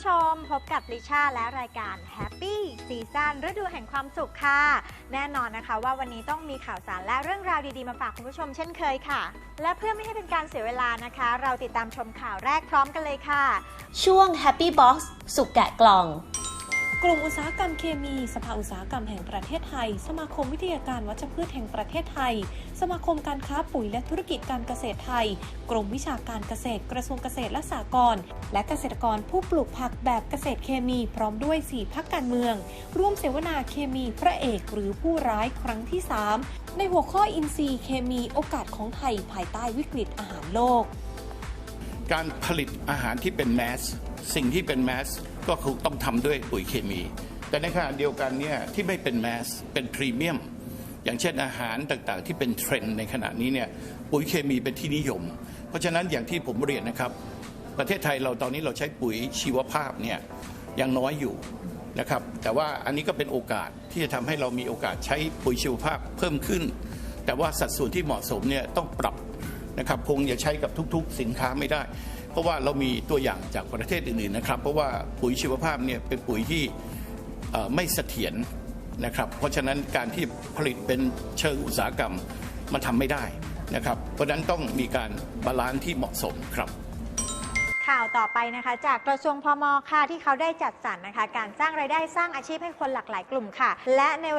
ผู้ชมพบกับลิชาและรายการ Happy ซีซั่นฤดูแห่งความสุขค่ะ แน่นอนนะคะว่าวันนี้ต้องมีข่าวสารและเรื่องราวดีๆ มาฝากคุณผู้ชมเช่นเคยค่ะ และเพื่อไม่ให้เป็นการเสียเวลานะคะ เราติดตามชมข่าวแรกพร้อมกันเลยค่ะ ช่วง Happy Box สุกแกะกล่อง กลุ่มอุตสาหกรรมเคมี สภาอุตสาหกรรมแห่งประเทศไทย สมาคมวิทยาการวัชพืชแห่งประเทศไทย สมาคมการค้าปุ๋ยและธุรกิจการเกษตรไทย กรมวิชาการเกษตรกระทรวงเกษตรและสหกรณ์และเกษตรกรผู้ปลูกผักแบบเกษตรเคมี พร้อมด้วย 4พักการเมือง ร่วมเสวนาเคมีพระเอกหรือผู้ร้ายครั้งที่ 3 ในหัวข้ออินทรีย์เคมีโอกาสของไทยภายใต้วิกฤตอาหารโลก การผลิตอาหารที่เป็นแมสสิ่งที่เป็นแมสก็คือต้องทำด้วยปุ๋ยเคมี แต่ในขณะเดียวกันเนี่ยที่ไม่เป็นแมสเป็นพรีเมียมอย่างเช่นอาหารต่างๆ ที่เป็นเทรนด์ในขณะนี้เนี่ยปุ๋ยเคมีเป็นที่นิยม เพราะฉะนั้นอย่างที่ผมเรียนนะครับ ประเทศไทยเราตอนนี้เราใช้ปุ๋ยชีวภาพเนี่ยยังน้อยอยู่นะครับแต่ว่าอันนี้ก็เป็นโอกาสที่จะทำให้เรามีโอกาสใช้ปุ๋ยชีวภาพเพิ่มขึ้น แต่ว่าสัดส่วนที่เหมาะสมเนี่ยต้องปรับ นะครับคงอย่าใช้กับทุกๆ สินค้าไม่ได้ เพราะว่าเรามีตัวอย่างจากประเทศอื่นๆนะครับ เพราะว่าปุ๋ยชีวภาพเนี่ยเป็นปุ๋ยที่ไม่เสถียรนะครับ เพราะฉะนั้นการที่ผลิตเป็นเชิงอุตสาหกรรมมันทำไม่ได้นะครับ เพราะฉะนั้นต้องมีการบาลานซ์ที่เหมาะสมครับข่าวต่อไปนะคะจากกระทรวงพมค่ะที่เขาได้จัดสรรนะคะ การสร้างไรายได้สร้างอาชีพให้คนหลากหลายกลุ่มค่ะ และในวัน